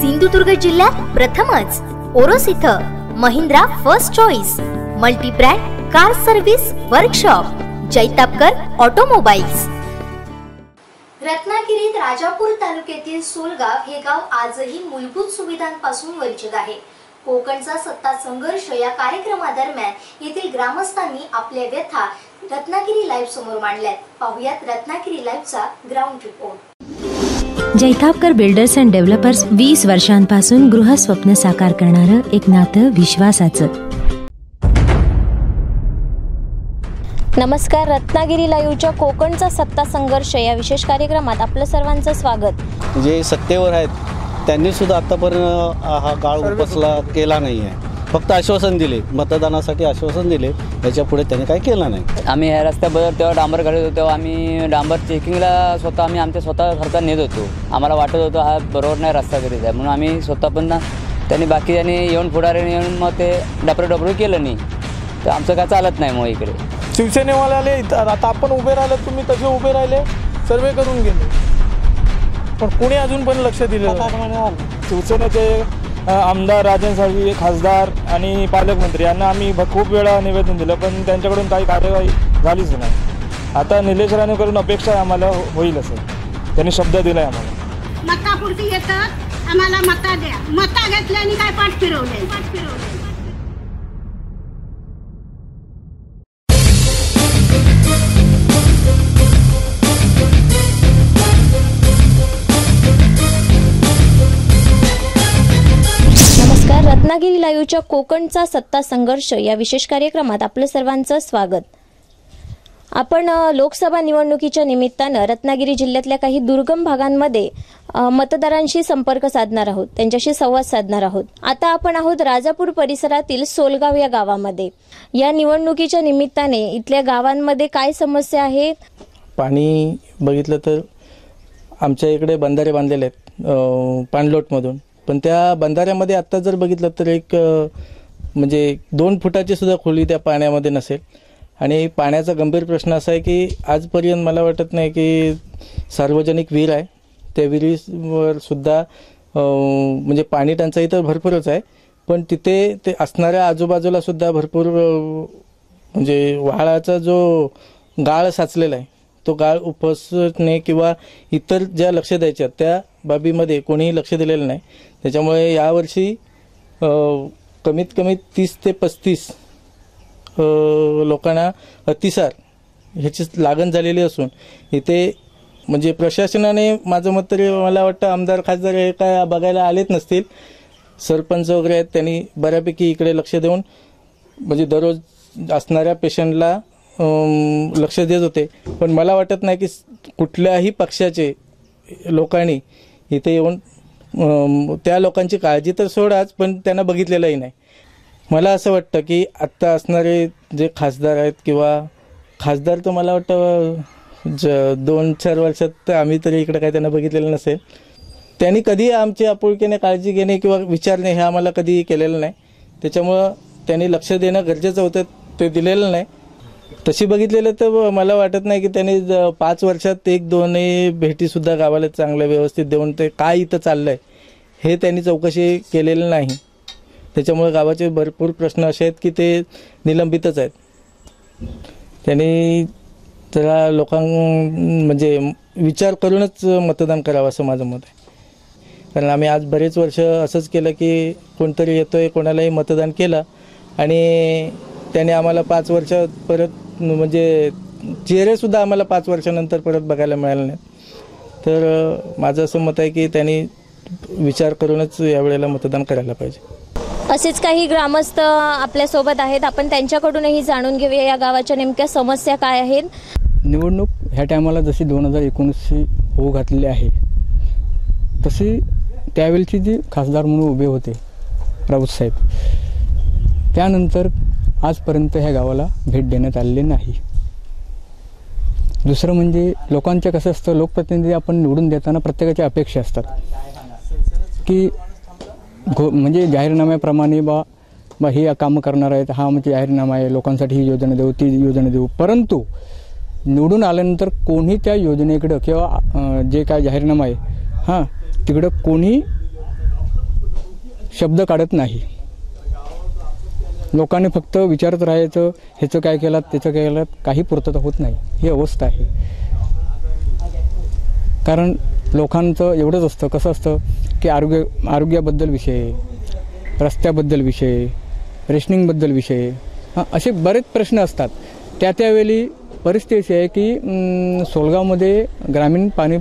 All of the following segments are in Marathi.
सिंधुदुर्ग जिल्ह्यात प्रथमच. ओरोस इथं Mahindra first choice multibrand car service workshop Jaitapkar automobiles. रत्नागिरीत राजापूर तालुक्यातील सोलगाव हे गाव आजही मूलभूत सुविधांपासून वंचित आहे. कोकणचा सत्ता संघर्ष या कार्यक्रमादरम्यान येथील ग्रामस्थांनी आपल्या व्यथा रत्नागिरी लाईव्ह समोर मांडल्यात. पाहुयात Ratnagiri लाईव्हचा ground report Jaitapkar builders and developers वीस वर्षांपासून गृहस्वप्न साकार करणारं एक नातं विश्वासाचं. नमस्कार रत्नागिरी लाईव्हच्या कोकणचा सत्ता संघर्ष या विशेष कार्यक्रमात आपलं सर्वांचं स्वागत. जे सत्तेवर आहेत त्यांनी सुद्धा आतापर्यंत हा गाळ उपसला केला नाही आहे फक्त आश्वासन दिले. मतदानासाठी आश्वासन दिले. याच्यापुढे त्यांनी काही केलं नाही. आम्ही ह्या रस्त्याबद्दल तेव्हा डांबर काढत होतो. तेव्हा आम्ही डांबर चेकिंगला स्वतः आम्ही आमच्या स्वतः खर्चा नेत होतो. आम्हाला वाटत होतं हा बरोबर नाही रस्ता करीत आहे. म्हणून आम्ही स्वतः पण ना त्यांनी बाकीच्यांनी येऊन पुढाऱ्याने येऊन मग ते डबरं डबरू केलं नाही. तर आमचं काय चालत नाही मग इकडे. शिवसेनेवाले आले आता आपण उभे राहिले तुम्ही तसे उभे राहिले सर्वे करून गेले. पण कोणी अजून पण लक्ष दिलं नाही. शिवसेनेचे आमदार राजन साळवी खासदार आणि पालकमंत्री यांना आम्ही भ- खूप वेळा निवेदन दिलं पण त्यांच्याकडून काही कार्यवाही झालीच नाही. आता निलेश राणेकडून अपेक्षा आम्हाला हो-, होईल असं. त्यांनी शब्द दिलाय आहे आम्हाला. मतापुरती येतात आम्हाला मता द्या. मता घेतल्याने काय पाठ फिरवले पाठ फिरवले? रत्नागिरी लाईव्हच्या कोकणचा सत्ता संघर्ष या विशेष कार्यक्रमात आपलं सर्वांचं स्वागत. आपण लोकसभा निवडणुकीच्या निमित्तानं रत्नागिरी जिल्ह्यातल्या काही दुर्गम भागांमध्ये मतदारांशी संपर्क साधणार आहोत त्यांच्याशी संवाद साधणार आहोत. आता आपण आहोत राजापूर परिसरातील सोलगाव या गावामध्ये. या निवडणुकीच्या निमित्ताने इथल्या गावांमध्ये काय समस्या आहेत पाणी बघितलं तर आमच्या इकडे बंधारे बांधलेले आहेत पाणलोटमधून. पण त्या बंधाऱ्यामध्ये आत्ता जर बघितलं तर एक म्हणजे दोन फुटाची सुद्धा खोली त्या पाण्यामध्ये नसेल. आणि पाण्याचा गंभीर प्रश्न असा आहे की आजपर्यंत मला वाटत नाही की सार्वजनिक विहीर आहे. त्या विहिरीवर सुद्धा म्हणजे पाणी टंचाई तर भरपूरच आहे. पण तिथे ते असणाऱ्या आजूबाजूला सुद्धा भरपूर म्हणजे वाळाचा जो गाळ साचलेला आहे तो गाळ उपसणे किंवा इतर ज्या लक्ष द्यायच्या त्या बाबीमध्ये कोणीही लक्ष दिलेलं नाही. त्याच्यामुळे यावर्षी कमीत कमी तीस ते पस्तीस लोकांना अतिसार ह्याची लागण झालेली असून इथे म्हणजे प्रशासनाने माझं मत तरी मला वाटतं आमदार खासदार हे काय बघायला आलेच नसतील. सरपंच वगैरे आहेत त्यांनी बऱ्यापैकी इकडे लक्ष देऊन म्हणजे दररोज असणाऱ्या पेशंटला लक्ष देत होते. पण मला वाटत नाही की कुठल्याही पक्षाचे लोकांनी इथे येऊन त्या लोकांची काळजी तर सोडाच पण त्यांना बघितलेलंही नाही. मला असं वाटतं की आत्ता असणारे जे खासदार आहेत किंवा खासदार तर मला वाटतं ज दोन चार वर्षात तर आम्ही तरी इकडे काही त्यांना बघितलेलं नसेल. त्यांनी कधी आमची आपुलकीने काळजी घेणे किंवा विचारणे हे आम्हाला कधी केलेलं नाही. त्याच्यामुळं त्यांनी लक्ष देणं गरजेचं होतं ते दिलेलं नाही. तशी बघितलेलं तर मला वाटत नाही की त्यांनी पाच वर्षात एक दोनही भेटीसुद्धा गावाला चांगल्या व्यवस्थित देऊन ते काय इथं चाललंय हे त्यांनी चौकशी केलेलं नाही. त्याच्यामुळे गावाचे भरपूर प्रश्न असे आहेत की ते निलंबितच आहेत. त्यांनी जरा लोकां म्हणजे विचार करूनच मतदान करावं असं माझं मत आहे. कारण आम्ही आज बरेच वर्ष असंच केलं की कोणतरी येतोय कोणालाही मतदान केलं आणि त्याने आम्हाला पाच वर्ष परत म्हणजे चेहरेसुद्धा आम्हाला पाच वर्षानंतर परत बघायला मिळाले नाहीत. तर माझं असं मत आहे की त्यांनी विचार करूनच यावेळेला मतदान करायला पाहिजे. असेच काही ग्रामस्थ आपल्यासोबत आहेत. आपण त्यांच्याकडूनही जाणून घेऊया या गावाच्या नेमक्या समस्या काय आहेत. निवडणूक ह्या टायमाला जशी दोन हजार एकोणीसची होऊ घातलेली आहे तशी त्यावेळची जी खासदार म्हणून उभे होते राऊत साहेब त्यानंतर आजपर्यंत ह्या गावाला भेट देण्यात आलेली नाही. दुसरं म्हणजे लोकांचं कसं असतं लोकप्रतिनिधी आपण निवडून देताना प्रत्येकाच्या अपेक्षा असतात. की घो म्हणजे जाहीरनाम्याप्रमाणे बा बा हे कामं करणार आहेत हा म्हणजे जाहीरनामा आहे लोकांसाठी ही योजना देऊ ती योजना देऊ. परंतु निवडून आल्यानंतर कोणी त्या योजनेकडं किंवा जे काय जाहीरनामा आहे हां तिकडं कोणी शब्द काढत नाही. लोकांनी फक्त विचारत राहायचं ह्याचं काय केलं त्याचं काय केलं काही पूर्तता होत नाही. ही अवस्था आहे. कारण लोकांचं एवढंच असतं कसं असतं की आरोग्य आरोग्याबद्दल विषय रस्त्याबद्दल विषय रेशनिंगबद्दल विषय असे बरेच प्रश्न असतात. त्या त्यावेळी परिस्थिती अशी आहे की सोलगावमध्ये ग्रामीण पाणी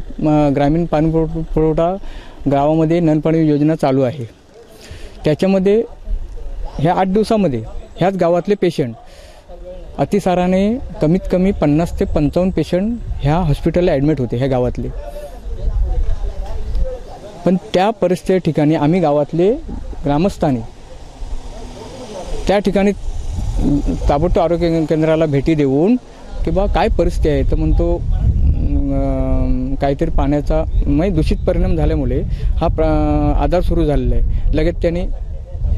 ग्रामीण पाणी पुरवठा गावामध्ये नलपाणी योजना चालू आहे. त्याच्यामध्ये ह्या आठ दिवसामध्ये ह्याच गावातले पेशंट अतिसाराने कमीत कमी पन्नास ते पंचावन्न पेशंट ह्या हॉस्पिटलला ॲडमिट होते ह्या गावातले. पण त्या परिस्थिती ठिकाणी आम्ही गावातले ग्रामस्थांनी त्या ठिकाणी ताबडतोब आरोग्य केंद्राला भेटी देऊन की बा काय परिस्थिती आहे? तर म्हणतो काहीतरी पाण्याचा म्हणजे दूषित परिणाम झाल्यामुळे हा प्र आजार सुरू झालेला आहे. लगेच त्यांनी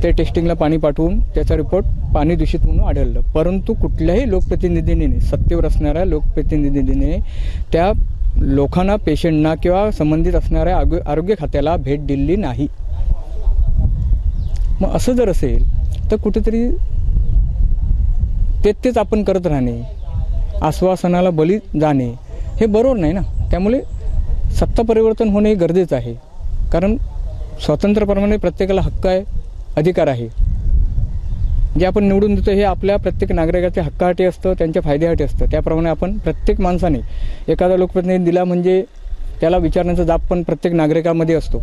ते टेस्टिंगला पाणी पाठवून त्याचा रिपोर्ट पाणी दूषित म्हणून आढळलं. परंतु कुठल्याही लोकप्रतिनिधीने सत्तेवर असणाऱ्या लोकप्रतिनिधीने त्या लोकांना पेशंटना किंवा संबंधित असणाऱ्या आग आरोग्य खात्याला भेट दिली नाही. मग असं जर असेल तर कुठेतरी तेच तेच आपण करत राहणे आश्वासनाला बली जाणे हे बरोबर नाही ना? त्यामुळे सत्ता परिवर्तन होणे हे गरजेचं आहे. कारण स्वातंत्र्यप्रमाणे प्रत्येकाला हक्क आहे. अधिकार आहे. जे आपण निवडून देतो हे आपल्या प्रत्येक नागरिकाच्या हक्कासाठी असतं त्यांच्या फायद्यासाठी असतं. त्याप्रमाणे आपण प्रत्येक माणसाने एखादा लोकप्रतिनिधी दिला म्हणजे त्याला विचारण्याचा जाप पण प्रत्येक नागरिकामध्ये असतो.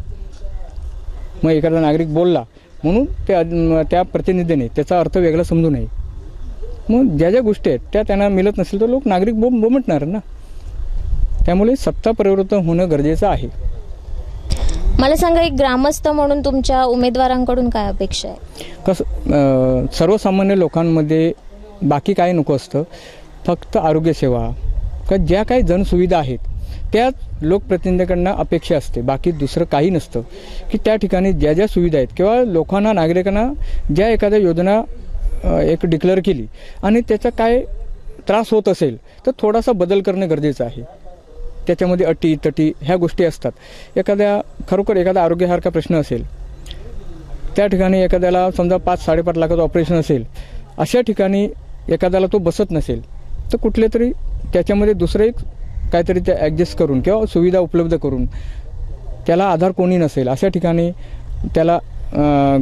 मग एखादा नागरिक बोलला म्हणून त्या त्या प्रतिनिधीने त्याचा अर्थ वेगळा समजू नये. मग ज्या ज्या गोष्टी आहेत त्या त्यांना मिळत नसेल तर लोक नागरिक बोम बोमटणार ना. त्यामुळे सत्ता परिवर्तन होणं गरजेचं आहे. मला सांगा एक ग्रामस्थ म्हणून तुमच्या उमेदवारांकडून काय अपेक्षा आहे? कसं सर्वसामान्य लोकांमध्ये बाकी काय नको असतं. फक्त आरोग्यसेवा का ज्या काही जनसुविधा आहेत त्या लोकप्रतिनिधीकडनं अपेक्षा असते. बाकी दुसरं काही नसतं. की त्या ठिकाणी ज्या ज्या सुविधा आहेत किंवा लोकांना नागरिकांना ज्या एखाद्या योजना एक डिक्लेअर केली आणि त्याचा काय त्रास होत असेल तर थोडासा बदल करणं गरजेचं आहे. त्याच्यामध्ये अटी तटी ह्या गोष्टी असतात. एखाद्या खरोखर एखादा आरोग्यासारखा प्रश्न असेल त्या ठिकाणी एखाद्याला समजा पाच साडेपाच लाखाचं ऑपरेशन असेल अशा ठिकाणी एखाद्याला तो बसत नसेल तर कुठले तरी त्याच्यामध्ये दुसरं एक काहीतरी त्या ॲडजस्ट करून किंवा सुविधा उपलब्ध करून त्याला आधार कोणी नसेल अशा ठिकाणी त्याला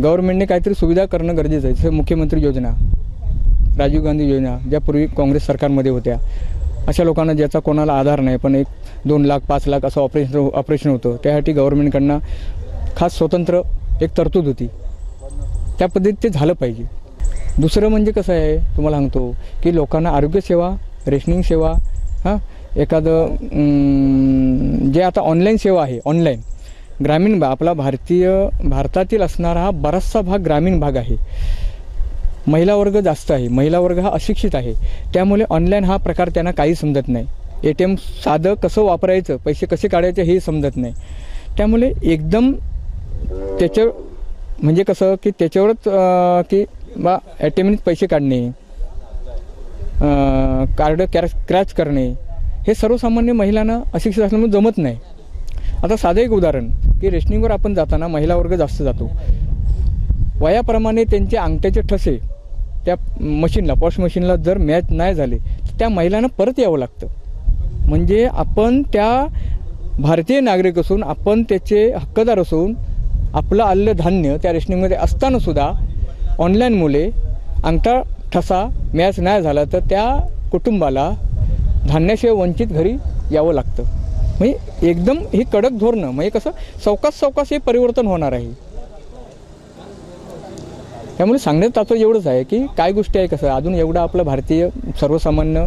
गव्हर्नमेंटने काहीतरी सुविधा करणं गरजेचं आहे. जसं मुख्यमंत्री योजना राजीव गांधी योजना ज्या पूर्वी काँग्रेस सरकारमध्ये होत्या. अशा लोकांना ज्याचा कोणाला आधार नाही पण एक दोन लाख पाच लाख असं ऑपरेशन ऑपरेशन होतं त्यासाठी गव्हर्नमेंटकडनं खास स्वतंत्र एक तरतूद होती. त्या पद्धतीत ते झालं पाहिजे. दुसरं म्हणजे कसं आहे तुम्हाला सांगतो की लोकांना आरोग्यसेवा रेशनिंग सेवा हां एखादं जे आता ऑनलाईन सेवा आहे ऑनलाईन ग्रामीण भा आपला भारतीय भारतातील असणारा हा बराचसा भाग ग्रामीण भाग आहे. महिला वर्ग जास्त आहे. महिला वर्ग हा अशिक्षित आहे. त्यामुळे ऑनलाईन हा प्रकार त्यांना काही समजत नाही. ए टी एम साधं कसं वापरायचं पैसे कसे काढायचे हे समजत नाही. त्यामुळे एकदम त्याच्या म्हणजे कसं की त्याच्यावरच की बा ए टी एमनेच पैसे काढणे कार्ड कॅश क्रॅच करणे हे सर्वसामान्य महिलांना अशिक्षित असल्यामुळे जमत नाही. आता साधं एक उदाहरण की रेशनिंगवर आपण जाताना महिला वर्ग जास्त जातो. वयाप्रमाणे त्यांचे अंगठ्याचे ठसे त्या मशीनला पॉश मशीनला जर मॅच नाही झाले तर त्या महिलांना परत यावं लागतं. म्हणजे आपण त्या भारतीय नागरिक असून आपण त्याचे हक्कदार असून आपलं आलेलं धान्य त्या रेशनिंगमध्ये असतानासुद्धा ऑनलाईनमुळे अंगठा ठसा मॅच नाही झाला तर त्या कुटुंबाला धान्याशिवाय वंचित घरी यावं लागतं. म्हणजे एकदम ही कडक धोरणं. म्हणजे कसं सवकास सवकास हे परिवर्तन होणार आहे. त्यामुळे सांगण्यात तात्पर्य एवढंच आहे की काय गोष्टी आहे कसं? अजून एवढा आपला भारतीय सर्वसामान्य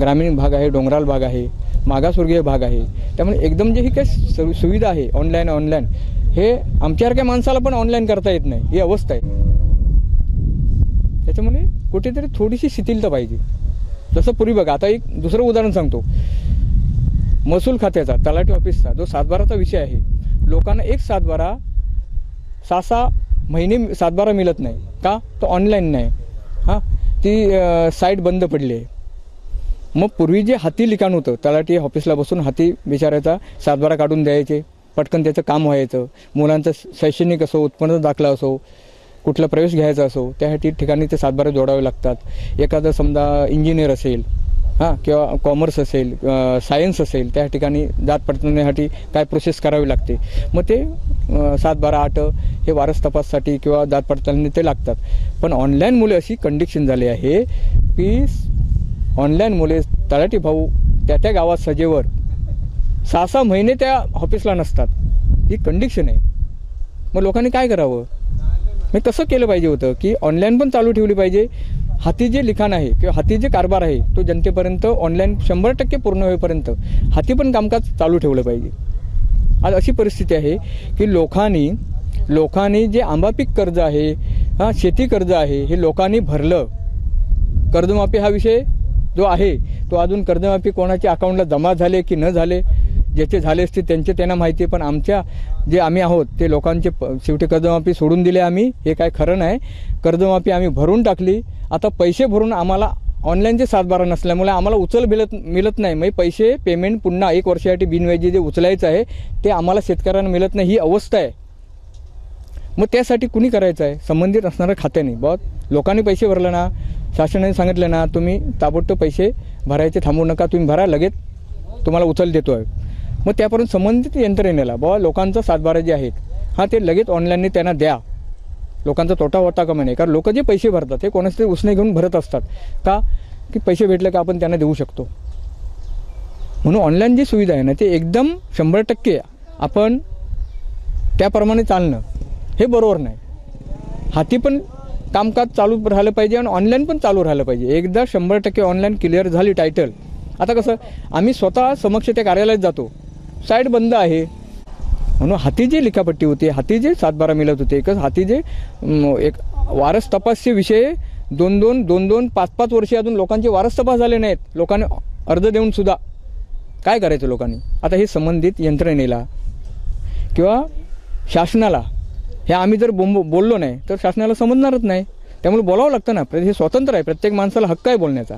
ग्रामीण भाग आहे डोंगराळ भाग आहे मागासवर्गीय भाग आहे. त्यामुळे एकदम जे ही काही सुविधा आहे ऑनलाईन ऑनलाईन हे आमच्यासारख्या माणसाला पण ऑनलाईन करता येत नाही. ही अवस्था आहे. त्याच्यामुळे कुठेतरी थोडीशी शिथिलता पाहिजे. जसं पूर्वी बघा आता एक दुसरं उदाहरण सांगतो. महसूल खात्याचा तलाठी ऑफिसचा जो सातबाराचा विषय आहे. लोकांना एक सातबारा सहा सहा महिने सातबारा मिळत नाही. का? तो ऑनलाईन नाही. हां? ती साईट बंद पडली आहे. मग पूर्वी जे हाती लिखाण होतं तलाठी ऑफिसला बसून हाती बिचाऱ्याचा सातबारा काढून द्यायचे पटकन त्याचं काम व्हायचं मुलांचं शैक्षणिक असो उत्पन्न दाखला असो कुठला प्रवेश घ्यायचा असो त्यासाठी ठिकाणी ते सातबारा जोडावे लागतात. एखादं समजा इंजिनियर असेल हां किंवा कॉमर्स असेल सायन्स असेल त्या ठिकाणी जात पडताळण्यासाठी काय प्रोसेस करावी लागते. मग ते सात बारा आठ हे वारस तपाससाठी किंवा जात पडताळणी ते लागतात. पण ऑनलाईन मुले अशी कंडिशन झाली आहे की ऑनलाईन मुले तळाटी भाऊ त्या त्या गावात सजेवर सहा सहा महिने त्या ऑफिसला नसतात. ही कंडिशन आहे. मग लोकांनी काय करावं? मी तसं केलं पाहिजे होतं की ऑनलाईन पण चालू ठेवली पाहिजे? हाती जे लिखाण आहे किंवा हाती जे कारभार आहे तो जनतेपर्यंत ऑनलाईन शंभर टक्के पूर्ण होईपर्यंत हाती पण कामकाज चालू ठेवलं पाहिजे. आज अशी परिस्थिती आहे की लोकांनी लोकांनी जे आंबा पीक कर्ज आहे हां शेती कर्ज आहे हे लोकांनी भरलं. कर्जमाफी हा विषय जो आहे तो अजून कर्जमाफी कोणाच्या अकाउंटला जमा झाले की न झाले ज्याचे झाले असते त्यांचे त्यांना माहिती आहे पण आमच्या जे आम्ही आहोत ते लोकांचे प- शेवटी कर्जमाफी सोडून दिले आम्ही हे काय खरं नाही. कर्जमाफी आम्ही भरून टाकली. आता पैसे भरून आम्हाला ऑनलाईनचे सातबारा नसल्यामुळे आम्हाला उचल मिळत मिळत नाही. म्हणजे पैसे पेमेंट पुन्हा एक वर्षासाठी बिनव्याजी जे उचलायचं आहे ते आम्हाला शेतकऱ्यांना मिळत नाही. ही अवस्था आहे. मग त्यासाठी कुणी करायचं आहे? संबंधित असणाऱ्या खात्याने. बहुत लोकांनी पैसे भरले ना? शासनाने सांगितलं ना? तुम्ही ताबडतोब पैसे भरायचे थांबू नका. तुम्ही भरा लगेच तुम्हाला उचल देतो आहे मग त्यापर्यंत संबंधित यंत्रणेला बाबा लोकांचा सातबारा जे आहेत हा ते लगेच ऑनलाईनने त्यांना द्या. लोकांचा तोटा होता का म्हणे? कारण लोक जे पैसे भरतात ते कोणाचे तरी उसने घेऊन भरत असतात. का? की पैसे भेटले का आपण त्यांना देऊ शकतो. म्हणून ऑनलाईन जी सुविधा आहे ना ते एकदम शंभर टक्के आपण त्याप्रमाणे चालणं हे बरोबर नाही. हाती पण कामकाज चालू राहिलं पाहिजे आणि ऑनलाईन पण चालू राहिलं पाहिजे. एकदा शंभर टक्के ऑनलाईन क्लिअर झाली टायटल आता कसं आम्ही स्वतः समक्ष त्या कार्यालयात जातो. साईट बंद आहे. म्हणून हाती जे लिखापट्टी होती हाती जे सातबारा मिळत होते एकच हाती जे एक वारस तपासचे विषय दोन दोन दोन दोन पाच पाच वर्षे अजून लोकांचे वारस तपास झाले नाहीत. लोकांनी अर्ज देऊन सुद्धा. काय करायचं लोकांनी? आता हे संबंधित यंत्रणेला किंवा शासनाला हे आम्ही जर बोंब बोललो नाही तर शासनाला समजणारच नाही. त्यामुळे बोलावं लागतं ना. हे स्वतंत्र आहे. प्रत्येक माणसाला हक्क आहे बोलण्याचा.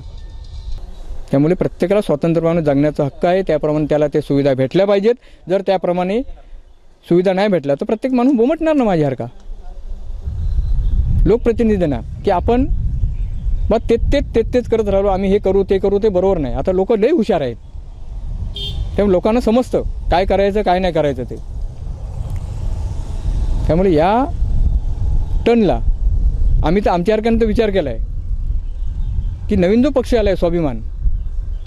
त्यामुळे प्रत्येकाला स्वतंत्रपणे जगण्याचा हक्क आहे. त्याप्रमाणे त्याला ते सुविधा भेटल्या पाहिजेत. जर त्याप्रमाणे सुविधा नाही भेटल्या तर प्रत्येक माणूस बोमटणार ना माझ्यासारखा? लोकप्रतिनिधींना की आपण बा तेच तेच तेच तेच करत राहिलो आम्ही हे करू ते करू ते बरोबर नाही. आता लोक लय हुशार आहेत. त्यामुळे लोकांना समजतं काय करायचं काय नाही करायचं ते. त्यामुळे या टनला आम्ही तर आमच्यासारख्यानं तर विचार केला आहे की नवीन जो पक्ष आला आहे स्वाभिमान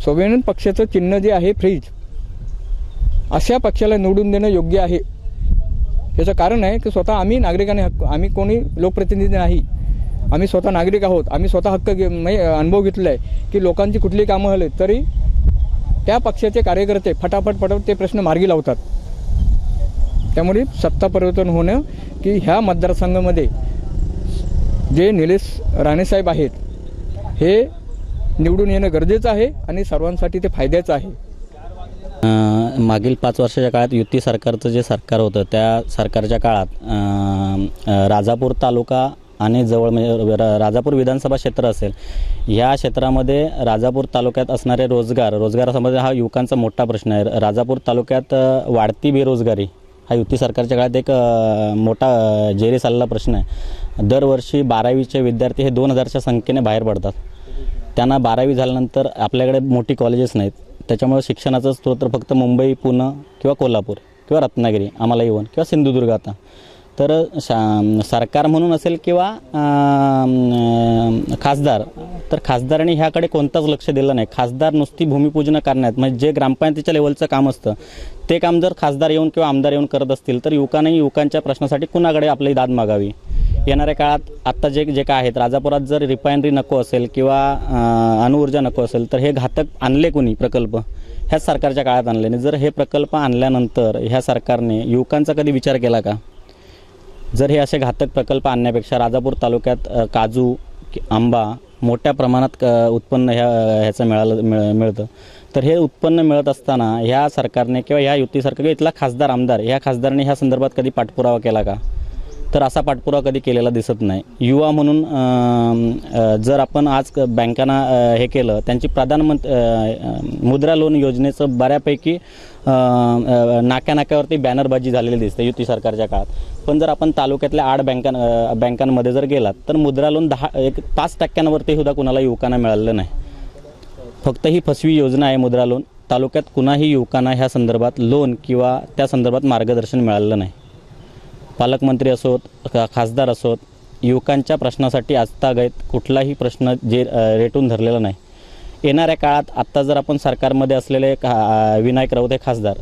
स्वाभिमान पक्षाचं चिन्ह जे आहे फ्रीज अशा पक्षाला निवडून देणं योग्य आहे. याचं कारण आहे की स्वतः आम्ही नागरिकांनी हक्क आम्ही कोणी लोकप्रतिनिधी नाही. आम्ही स्वतः नागरिक आहोत. आम्ही स्वतः हक्क घे म्हणजे अनुभव घेतला आहे की लोकांची कुठली कामं झाले तरी त्या पक्षाचे कार्यकर्ते फटाफट फटाफट ते प्रश्न मार्गी लावतात. त्यामुळे सत्ता परिवर्तन होणं की ह्या मतदारसंघामध्ये जे निलेश राणेसाहेब आहेत हे निवडून येणं गरजेचं आहे आणि सर्वांसाठी ते फायद्याचं आहे. मागील पाच वर्षाच्या काळात युती सरकारचं जे सरकार होतं त्या सरकारच्या काळात राजापूर तालुका आणि जवळ म्हणजे राजापूर विधानसभा क्षेत्र असेल ह्या क्षेत्रामध्ये राजापूर तालुक्यात असणारे रोजगार रोजगारासंबंधी हा युवकांचा मोठा प्रश्न आहे. राजापूर तालुक्यात वाढती बेरोजगारी हा युती सरकारच्या काळात एक मोठा अ, जेरीस आलेला प्रश्न आहे. दरवर्षी बारावीचे विद्यार्थी हे दोन हजारच्या संख्येने बाहेर पडतात. त्यांना बारावी झाल्यानंतर आपल्याकडे मोठी कॉलेजेस नाहीत. त्याच्यामुळे शिक्षणाचा स्रोत फक्त मुंबई पुणे किंवा कोल्हापूर किंवा रत्नागिरी आम्हाला येऊन किंवा सिंधुदुर्ग आता. तर शा सरकार म्हणून असेल किंवा खासदार तर खासदारांनी ह्याकडे कोणताच लक्ष दिलं नाही. खासदार नुसती भूमिपूजन करण्यात म्हणजे जे ग्रामपंचायतीच्या लेवलचं काम असतं ते काम जर खासदार येऊन किंवा आमदार येऊन करत असतील तर युवकांनी युवकांच्या प्रश्नासाठी कुणाकडे आपली दाद मागावी? येणाऱ्या काळात आत्ता जे जे काय आहेत राजापुरात जर रिफायनरी नको असेल किंवा अणुऊर्जा नको असेल तर हे घातक आणले कोणी प्रकल्प? ह्याच सरकारच्या काळात आणले. जर हे प्रकल्प आणल्यानंतर ह्या सरकारने युवकांचा कधी विचार केला का? जर हे असे घातक प्रकल्प आणण्यापेक्षा राजापूर तालुक्यात काजू आंबा मोठ्या प्रमाणात क- उत्पन्न ह्या ह्याचं मिळालं मिळ मिळतं. तर हे उत्पन्न मिळत असताना ह्या सरकारने किंवा ह्या युती सरकार किंवा इथला खासदार आमदार ह्या खासदाराने ह्या संदर्भात कधी पाठपुरावा केला का? तर असा पाठपुरावा कधी केलेला दिसत नाही. युवा म्हणून जर आपण आज बँकांना हे केलं त्यांची प्रधानमंत्री मुद्रा लोन योजनेचं बऱ्यापैकी नाक्या नाक्यावरती बॅनरबाजी झालेली दिसते युती सरकारच्या काळात. पण जर आपण तालुक्यातल्या आठ बँकां बँकांमध्ये जर गेलात तर मुद्रा लोन दहा एक पाच टक्क्यांवरती सुद्धा कुणाला युवकांना मिळालेलं नाही. फक्त ही फसवी योजना आहे मुद्रा लोन. तालुक्यात कुणाही युवकांना ह्या संदर्भात लोन किंवा त्या संदर्भात मार्गदर्शन मिळालेलं नाही. पालकमंत्री असोत खासदार असोत युवकांच्या प्रश्नासाठी आजतागायत कुठलाही प्रश्न जे रेटून धरलेला नाही. येणाऱ्या काळात आत्ता जर आपण सरकारमध्ये असलेले खा विनायक राऊत हे खासदार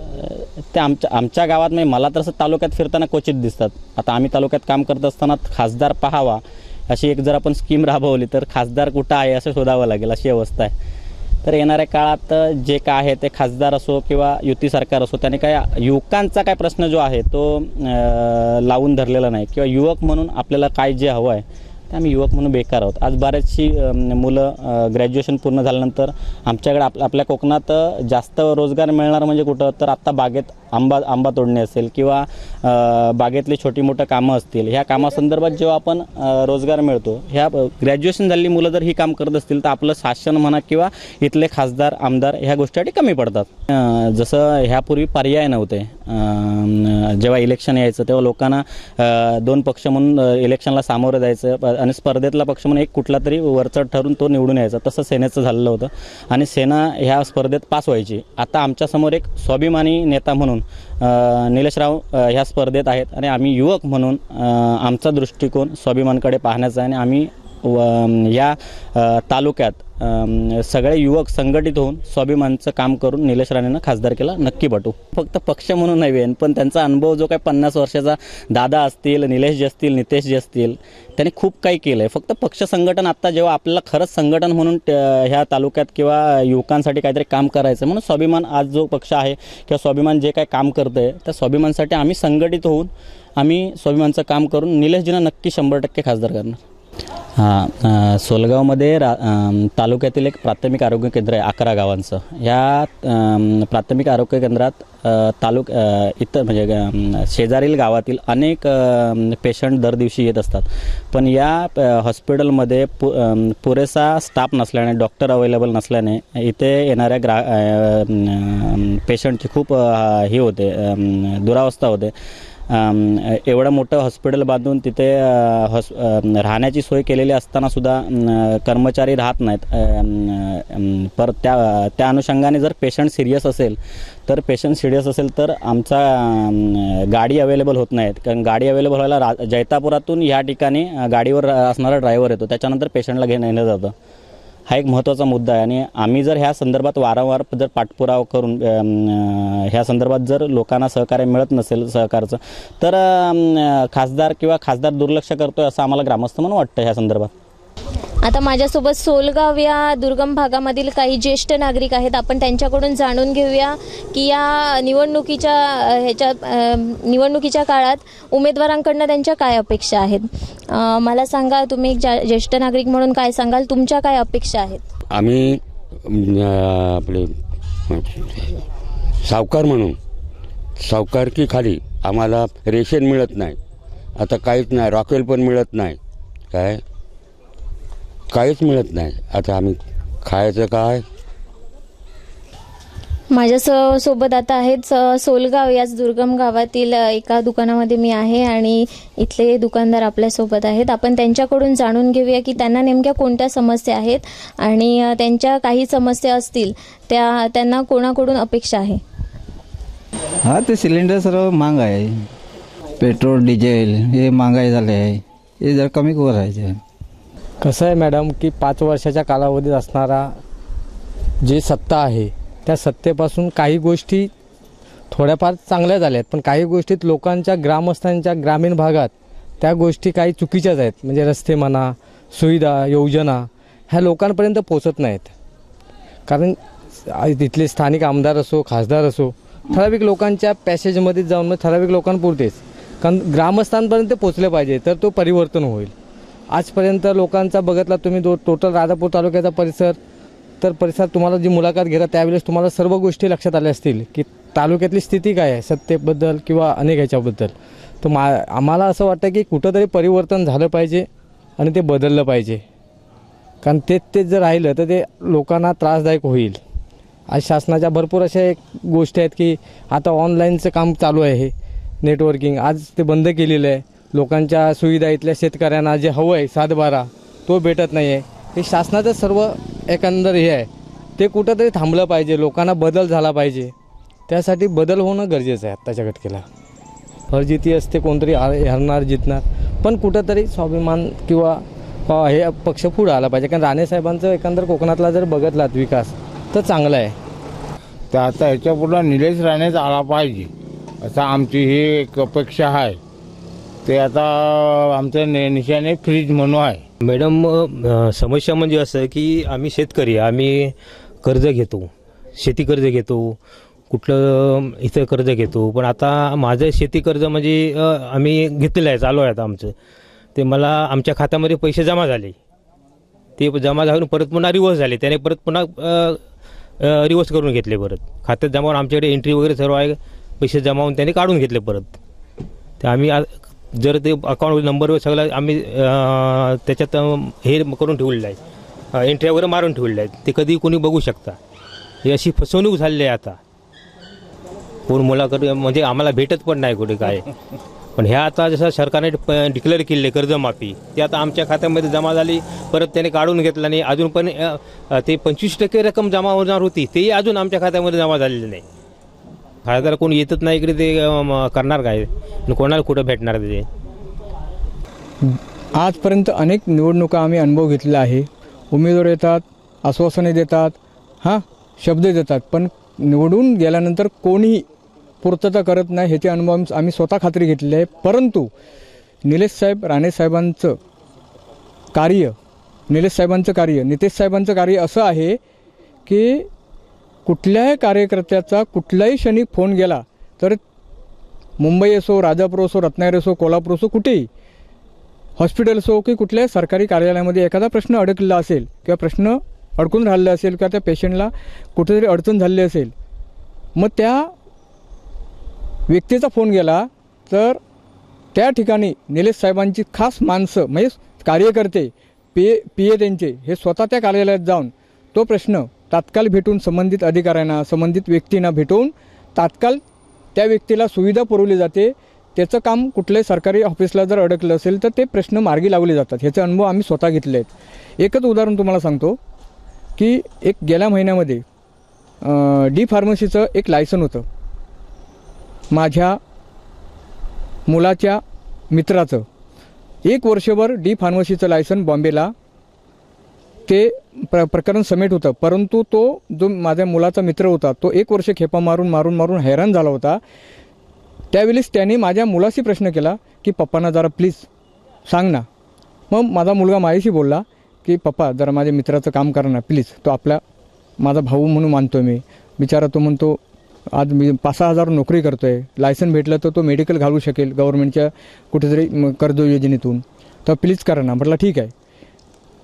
ते आमच्या आमच्या गावात म्हणजे मला तर असं तालुक्यात फिरताना क्वचित दिसतात. आता आम्ही तालुक्यात काम करत असताना खासदार पाहावा अशी एक जर आपण स्कीम राबवली तर खासदार कुठं आहे असं शोधावं लागेल अशी अवस्था आहे. तर येणाऱ्या काळात जे काय आहे ते खासदार असो किंवा युती सरकार असो त्याने काय युवकांचा काय प्रश्न जो आहे तो लावून धरलेला नाही. किंवा युवक म्हणून आपल्याला काय जे हवं आहे तर आम्ही युवक म्हणून बेकार आहोत. आज बऱ्याचशी मुलं ग्रॅज्युएशन पूर्ण झाल्यानंतर आमच्याकडे आप आपल्या कोकणात जास्त रोजगार मिळणार म्हणजे कुठं? तर आत्ता बागेत आंबा आंबा तोडणे असेल किंवा बागेतली छोटी मोठं कामं असतील. ह्या कामासंदर्भात जेव्हा आपण रोजगार मिळतो ह्या ग्रॅज्युएशन झालेली मुलं जर ही काम करत असतील तर आपलं शासन म्हणा किंवा इथले खासदार आमदार ह्या गोष्टीसाठी कमी पडतात. जसं ह्यापूर्वी पर्याय नव्हते. जेव्हा इलेक्शन यायचं तेव्हा लोकांना दोन पक्ष म्हणून इलेक्शनला सामोरं जायचं प- आणि स्पर्धेतला पक्ष म्हणून एक कुठला तरी वरचढ ठरून तो निवडून यायचा. तसं सेनेचं झालेलं होतं. आणि सेना ह्या स्पर्धेत पास व्हायची. आता आमच्यासमोर एक स्वाभिमानी नेता म्हणून निलेशराव ह्या स्पर्धेत आहेत. आणि आम्ही युवक म्हणून आमचा दृष्टिकोन स्वाभिमानकडे पाहण्याचा आहे. आणि आम्ही व या तालुक्यात सगळे युवक संघटित होऊन स्वाभिमानचं काम करून निलेश राणेंना खासदारकीला नक्की पाठवू फक्त पक्ष म्हणून नव्हे पण त्यांचा अनुभव जो काय पन्नास वर्षाचा दादा असतील निलेश जी असतील नितेश जी असतील त्यांनी खूप काही केलं आहे फक्त पक्ष संघटन आत्ता जेव्हा आपल्याला खरंच संघटन म्हणून ह्या तालुक्यात किंवा युवकांसाठी काहीतरी काम करायचं म्हणून स्वाभिमान आज जो पक्ष आहे किंवा स्वाभिमान जे काय काम करतं आहे त्या स्वाभिमानसाठी आम्ही संघटित होऊन आम्ही स्वाभिमानचं काम करून निलेशजींना नक्की शंभर टक्के खासदार करणार. हां सोलगावमध्ये रा तालुक्यातील एक प्राथमिक आरोग्य केंद्र आहे अकरा गावांचं. या प्राथमिक आरोग्य केंद्रात तालुक इतर म्हणजे शेजारील गावातील अनेक पेशंट दर दिवशी येत असतात. पण या हॉस्पिटलमध्ये पु पुरेसा स्टाफ नसल्याने डॉक्टर अवेलेबल नसल्याने इथे येणाऱ्या ग्रा पेशंटची खूप हे होते दुरावस्था होते. एवढं मोठं हॉस्पिटल बांधून तिथे हॉस राहण्याची सोय केलेली असतानासुद्धा कर्मचारी राहत नाहीत. पर त्या त्या अनुषंगाने जर पेशंट सिरियस असेल तर पेशंट सिरियस असेल तर आमचा गाडी अवेलेबल होत नाहीत. कारण गाडी अवेलेबल व्हायला रा जैतापुरातून या ठिकाणी गाडीवर असणारा ड्रायव्हर येतो. त्याच्यानंतर पेशंटला घेणं येणं जातं. हा एक महत्त्वाचा मुद्दा आहे. आणि आम्ही जर ह्या संदर्भात वारंवार जर पाठपुरावा करून ह्या संदर्भात जर लोकांना सहकार्य मिळत नसेल सहकारचं तर खासदार किंवा खासदार दुर्लक्ष करतोय असं आम्हाला ग्रामस्थ म्हणून वाटतं ह्या संदर्भात. आता माझ्यासोबत सोलगाव या दुर्गम भागामधील काही ज्येष्ठ नागरिक आहेत. आपण त्यांच्याकडून जाणून घेऊया की या निवडणुकीच्या ह्याच्या निवडणुकीच्या काळात उमेदवारांकडनं त्यांच्या काय अपेक्षा आहेत? मला सांगा तुम्ही एक ज्या- ज्येष्ठ नागरिक म्हणून काय सांगाल? तुमच्या काय अपेक्षा आहेत? आम्ही आपले सावकार म्हणून सावकारकी खाली आम्हाला रेशन मिळत नाही. आता काहीच नाही रॉकेल पण मिळत नाही. काय? काहीच मिळत नाही. आता आम्ही खायचं काय? माझ्या स- सोबत आता आहेत सोलगाव. याच दुर्गम गावातील एका दुकानामध्ये मी आहे आणि इथले दुकानदार आपल्यासोबत आहेत. आपण त्यांच्याकडून जाणून घेऊया की त्यांना नेमक्या कोणत्या समस्या आहेत आणि त्यांच्या काही समस्या असतील त्या त्यांना कोणाकडून अपेक्षा आहे? हा ते सिलेंडर सर्व महाग आहे. पेट्रोल डिझेल हे महागाई झाले आहे. हे जर कमी करायचे कसं आहे मॅडम की पाच वर्षाच्या कालावधीत असणारा जे सत्ता आहे त्या सत्तेपासून काही गोष्टी थोड्याफार चांगल्या झाल्या आहेत. पण काही गोष्टीत लोकांच्या ग्रामस्थांच्या ग्रामीण भागात त्या गोष्टी काही चुकीच्याच आहेत. म्हणजे रस्ते म्हणा सुविधा योजना ह्या लोकांपर्यंत पोचत नाहीत. कारण तिथले स्थानिक आमदार असो खासदार असो ठराविक लोकांच्या पॅसेजमध्ये जाऊन मग ठराविक लोकांपुरतेच. कारण ग्रामस्थांपर्यंत पोचले पाहिजे तर तो परिवर्तन होईल. आजपर्यंत लोकांचा बघितला तुम्ही दो टोटल राजापूर तालुक्याचा परिसर. तर परिसर तुम्हाला जी मुलाखत घेता त्यावेळेस तुम्हाला सर्व गोष्टी लक्षात आल्या असतील की तालुक्यातली स्थिती काय आहे सत्तेबद्दल किंवा अनेक ह्याच्याबद्दल. तर मा आम्हाला असं वाटतं की कुठंतरी परिवर्तन झालं पाहिजे आणि ते बदललं पाहिजे. कारण तेच तेच जर राहिलं तर ते लोकांना त्रासदायक होईल. आज शासनाच्या भरपूर अशा एक गोष्टी आहेत की आता ऑनलाईनचं काम चालू आहे. नेटवर्किंग आज ते बंद केलेलं आहे. लोकांच्या सुविधा इथल्या शेतकऱ्यांना जे हवं आहे सातबारा तो भेटत नाही आहे हे शासनाचं सर्व एकंदर हे आहे. ते कुठंतरी थांबलं पाहिजे लोकांना बदल झाला पाहिजे. त्यासाठी बदल होणं गरजेचं आहे आत्ताच्या घटकेला. हरजिती असते कोणतरी हरणार जितणार. पण कुठंतरी स्वाभिमान किंवा हे पक्ष पुढं आला पाहिजे. कारण राणेसाहेबांचं एकंदर कोकणातला जर बघितलात विकास तर चांगला आहे. तर आता ह्याच्या पुढं निलेश राणेच आला पाहिजे. असं आमची ही एक अपेक्षा आहे. ते आता आमच्या नि निशाने फ्रीज म्हणून आहे. मॅडम अ, समस्या म्हणजे असं आहे की आम्ही शेतकरी आहे. आम्ही कर्ज घेतो शेती कर्ज घेतो कुठलं इथं कर्ज घेतो. पण आता माझं शेती कर्ज म्हणजे अ, आम्ही घेतलेलं आहे चालू आहे आता आमचं. ते मला आमच्या खात्यामध्ये पैसे जमा झाले. ते जमा झाले परत पुन्हा रिवर्स झाले. त्याने परत पुन्हा रिवर्स करून घेतले परत. खात्यात जमा आमच्याकडे एंट्री वगैरे सर्व आहे पैसे जमा होऊन त्याने काढून घेतले परत. ते आम्ही आ- जर ते अकाउंट नंबरवर सगळं आम्ही त्याच्यात हे करून ठेवलेलं आहे. एंट्री वगैरे मारून ठेवलेलं आहे. ते कधी कोणी बघू शकता. ही अशी फसवणूक झालेली आहे आता. कोण मुलाकडे म्हणजे आम्हाला भेटत पण नाही कुठे काय. पण ह्या आता जसं सरकारने डिक्लेअर केले कर्जमाफी ते आता आमच्या खात्यामध्ये जमा झाली. परत त्याने काढून घेतलं नाही. अजून पण ते पंचवीस टक्के रक्कम जमा होणार होती. तेही अजून आमच्या खात्यामध्ये जमा झालेली नाही. खासदार कोण येतच नाही इकडे ते करणार काय? आणि कोणाला कुठं भेटणार ते? आजपर्यंत अनेक निवडणुका आम्ही अनुभव घेतलेला आहे. उमेदवार येतात आश्वासने देतात हां शब्द देतात. पण निवडून गेल्यानंतर कोणी पूर्तता करत नाही ह्याचे अनुभव आम्ही- आम्ही स्वतः खात्री घेतलेली आहे. परंतु निलेश साहेब राणे साहेबांचं कार्य निलेश साहेबांचं कार्य नितेश साहेबांचं कार्य असं आहे की कुठल्याही कार्यकर्त्याचा कुठलाही क्षणी फोन गेला तर मुंबई असो राजापूर असो रत्नागिरी असो कोल्हापूर असो कुठेही हॉस्पिटल असो की कुठल्याही सरकारी कार्यालयामध्ये एखादा प्रश्न अडकलेला असेल किंवा प्रश्न अडकून राहिलेला असेल किंवा त्या पेशंटला कुठेतरी अडचण झालेली असेल मग त्या व्यक्तीचा फोन गेला तर त्या ठिकाणी निलेश साहेबांची खास माणसं म्हणजे कार्यकर्ते पी ए पी ए त्यांचे हे स्वतः त्या कार्यालयात जाऊन तो प्रश्न तात्काळ भेटून संबंधित अधिकाऱ्यांना संबंधित व्यक्तींना भेटून तात्काळ त्या व्यक्तीला सुविधा पुरवली जाते. त्याचं काम कुठल्याही सरकारी ऑफिसला जर अडकलं असेल तर ते प्रश्न मार्गी लावले जातात. ह्याचे अनुभव आम्ही स्वतः घेतले आहेत. एकच उदाहरण तुम्हाला सांगतो की एक गेल्या महिन्यामध्ये डी फार्मसीचं एक लायसन होतं. माझ्या मुलाच्या मित्राचं. एक वर्षभर डी फार्मसीचं लायसन बॉम्बेला ते प्र प्रकरण समेट होतं. परंतु तो जो माझ्या मुलाचा मित्र होता तो एक वर्ष खेपा मारून मारून मारून हैराण झाला होता. त्यावेळेस त्याने माझ्या मुलाशी प्रश्न केला की पप्पांना जरा प्लीज सांग ना. मग माझा मुलगा माझ्याशी बोलला की पप्पा जरा माझ्या मित्राचं काम करा ना प्लीज तो आपला माझा भाऊ म्हणून मानतो मी. बिचारा तो म्हणतो आज मी पाच सहा हजार नोकरी करतो आहे लायसन भेटलं तर तो मेडिकल घालू शकेल गव्हर्नमेंटच्या कुठेतरी म, कर्ज योजनेतून तर प्लीज करा ना. म्हटलं ठीक आहे.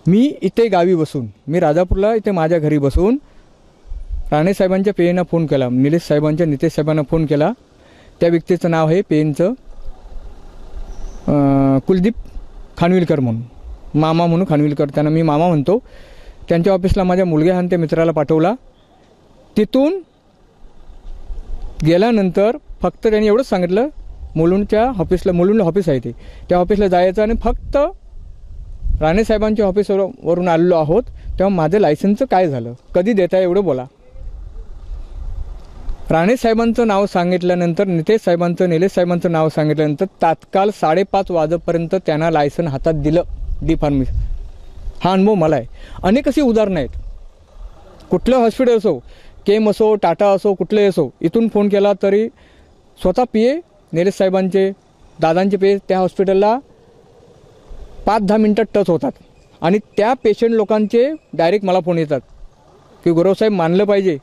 मी इथे गावी बसून मी राजापूरला इथे माझ्या घरी बसून राणेसाहेबांच्या पेयना फोन केला निलेश साहेबांच्या नितेश साहेबांना फोन केला. त्या व्यक्तीचं नाव आहे पेनचं कुलदीप खानविलकर म्हणून. मामा म्हणून खानविलकर त्यांना मी मामा म्हणतो. त्यांच्या ऑफिसला माझ्या मुलग्या आणि त्या मित्राला पाठवला. तिथून गेल्यानंतर फक्त त्यांनी एवढंच सांगितलं मुलुंडच्या ऑफिसला मुलुंड ऑफिस आहे ते. त्या ऑफिसला जायचं आणि फक्त राणेसाहेबांच्या ऑफिसवर वरून आलेलो आहोत तेव्हा माझं लायसन्सचं काय झालं? कधी देता एवढं बोला. राणे साहेबांचं नाव सांगितल्यानंतर नितेश साहेबांचं निलेश साहेबांचं नाव सांगितल्यानंतर तात्काळ साडेपाच वाजेपर्यंत त्यांना लायसन हातात दिलं. डी फार्मसी हा अनुभव मला आहे. अनेक अशी उदाहरणं आहेत. कुठलं हॉस्पिटल असो केम असो टाटा असो कुठलंही असो इथून फोन केला तरी स्वतः पी ए निलेश साहेबांचे दादांचे पे त्या हॉस्पिटलला पाच दहा मिनटात टच होतात. आणि त्या पेशंट लोकांचे डायरेक्ट मला फोन येतात. की गुरवसाहेब मानलं पाहिजे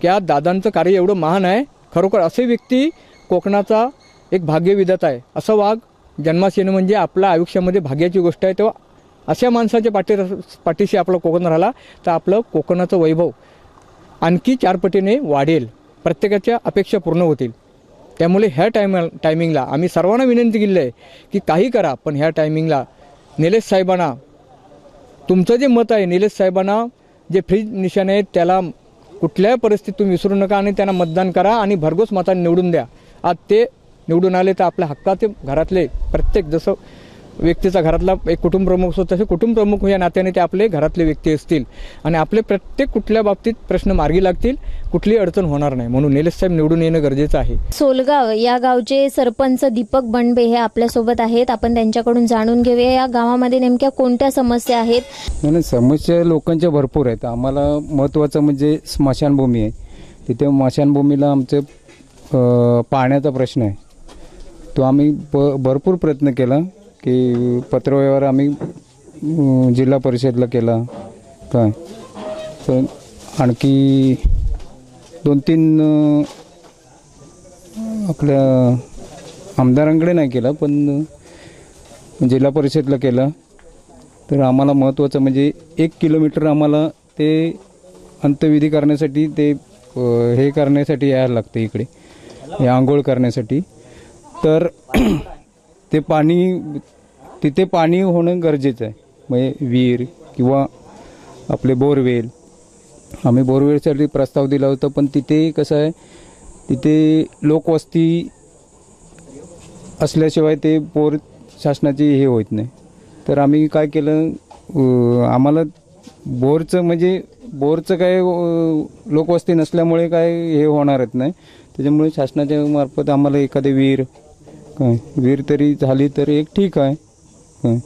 की आज दादांचं कार्य एवढं महान आहे. खरोखर असे व्यक्ती कोकणाचा एक भाग्यविधाता आहे. असं वाघ जन्मास येणं म्हणजे आपल्या आयुष्यामध्ये भाग्याची गोष्ट आहे. तेव्हा अशा माणसाच्या पाठी पाठीशी आपलं कोकण राहिला तर आपलं कोकणाचं वैभव आणखी चार पटीने वाढेल. प्रत्येकाच्या अपेक्षा पूर्ण होतील. त्यामुळे ह्या टायम टायमिंगला आम्ही सर्वांना विनंती केली आहे की काही करा पण ह्या टायमिंगला निलेश साहेबांना. तुमचं जे मत आहे निलेश साहेबांना जे फ्रीज निशाणे आहेत त्याला कुठल्याही परिस्थितीत तुम्ही विसरू नका आणि त्यांना मतदान करा आणि भरघोस मताने निवडून द्या. आज ते निवडून आले तर आपल्या हक्काचे घरातले प्रत्येक जसं व्यक्तीचा घरातला एक कुटुंब प्रमुख असतो तसे कुटुंब प्रमुख या नात्याने ते आपले घरातले व्यक्ती असतील. आणि आपले प्रत्येक कुठल्या बाबतीत प्रश्न मार्गी लागतील कुठलीही अडचण होणार नाही. म्हणून निलेश साहेब निवडून येणं गरजेचं आहे. सोलगाव या गावचे सरपंच दीपक बनबे हे आपल्यासोबत आहेत. आपण त्यांच्याकडून जाणून घेऊया या गावामध्ये नेमक्या कोणत्या समस्या आहेत? नाही नाही, समस्या लोकांच्या भरपूर आहेत. आम्हाला महत्त्वाचं म्हणजे स्मशानभूमी आहे. तिथे स्मशानभूमीला आमचं पाण्याचा प्रश्न आहे. तो आम्ही ब भरपूर प्रयत्न केला. की पत्रव्यवहार आम्ही जिल्हा परिषदला केला. काय? पण आणखी दोन तीन आपल्या आमदारांकडे नाही केला पण जिल्हा परिषदला केला. तर आम्हाला महत्त्वाचं म्हणजे एक किलोमीटर आम्हाला ते अंत्यविधी करण्यासाठी ते हे करण्यासाठी यायला लागतं इकडे. हे आंघोळ करण्यासाठी. तर ते पाणी तिथे पाणी होणं गरजेचं आहे. म्हणजे विहीर किंवा आपले बोरवेल. आम्ही बोरवेलसाठी प्रस्ताव दिला होता पण तिथे कसं आहे तिथे लोकवस्ती असल्याशिवाय ते बोर शासनाची हे होत नाही. तर आम्ही काय केलं आम्हाला बोरचं म्हणजे बोरचं काय लोकवस्ती नसल्यामुळे काय हे होणारच नाही. त्याच्यामुळे शासनाच्या मार्फत आम्हाला एखादे विहीर काय? विहीर तरी झाली तर एक ठीक आहे. काय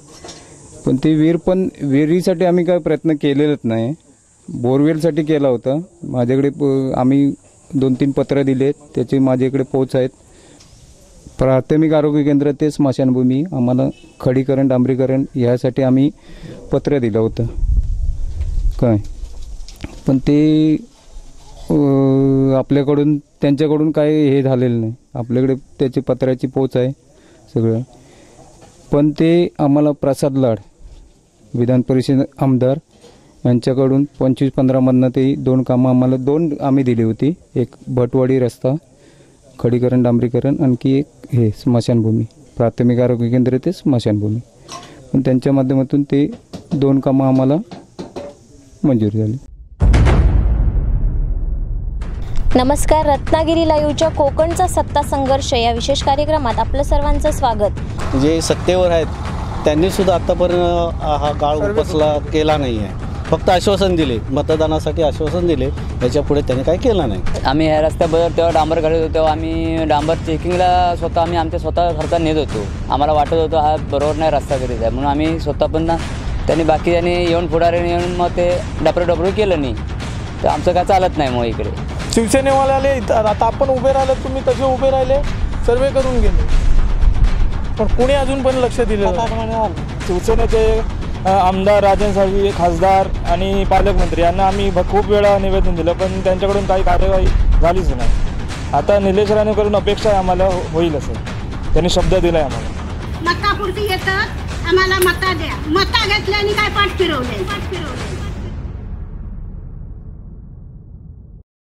पण ती विहीर पण विहिरीसाठी आम्ही काय प्रयत्न केलेलाच नाही. बोरवेलसाठी केला होता. माझ्याकडे प- आम्ही दोन तीन पत्र दिले त्याचे माझ्याकडे पोच आहेत. प्राथमिक आरोग्य केंद्र ते स्मशानभूमी आम्हाला खडीकरण डांबरीकरण ह्यासाठी आम्ही पत्र दिलं होतं. काय? पण ते आपल्याकडून त्यांच्याकडून काही हे झालेलं नाही. आपल्याकडे त्याची पत्राची पोच आहे सगळं. पण ते आम्हाला प्रसाद लाड विधान परिषद आमदार यांच्याकडून पंचवीस पंधरामधनं ते दोन कामं आम्हाला दोन आम्ही दिली होती. एक भटवाडी रस्ता खडीकरण डांबरीकरण आणखी एक हे स्मशानभूमी प्राथमिक आरोग्य केंद्र ते स्मशानभूमी. पण त्यांच्या माध्यमातून ते दोन कामं आम्हाला मंजूर झाली. नमस्कार रत्नागिरी लाईव्हच्या कोकणचा सत्ता संघर्ष या विशेष कार्यक्रमात आपलं सर्वांचं स्वागत. जे सत्तेवर आहेत त्यांनी सुद्धा आतापर्यंत हा गाळ उपसला केला नाही आहे फक्त आश्वासन दिले मतदानासाठी आश्वासन दिले याच्यापुढे त्यांनी काही केलं नाही. आम्ही ह्या रस्त्याबद्दल तेव्हा डांबर घालत होतो तेव्हा आम्ही डांबर चेकिंगला स्वतः आम्ही आमच्या स्वतः खर्चा नेत होतो. आम्हाला वाटत होतं हा बरोबर नाही रस्ता करीत आहे. म्हणून आम्ही स्वतः पण ना त्यांनी बाकीच्यांनी येऊन पुढाऱ्याने येऊन मग ते डपरं डपरू केलं नाही. तर आमचं काय चालत नाही मग इकडे. शिवसेनेवाले आले आता आपण उभे राहिले तुम्ही तसे उभे राहिले सर्वे करून गेले. पण कोणी अजून पण लक्ष दिलं नाही. शिवसेनेचे आमदार राजन साळवी खासदार आणि पालकमंत्री यांना आम्ही भ- खूप वेळा निवेदन दिलं पण त्यांच्याकडून काही कार्यवाही झालीच नाही. आता निलेश राणेकडून अपेक्षा आहे आम्हाला हो- होईल असं. त्यांनी शब्द दिला आहे आम्हाला. मतापुरती येतात आम्हाला मता द्या. मता घेतल्याने काय पाठ फिरवले पाठ फिरवले?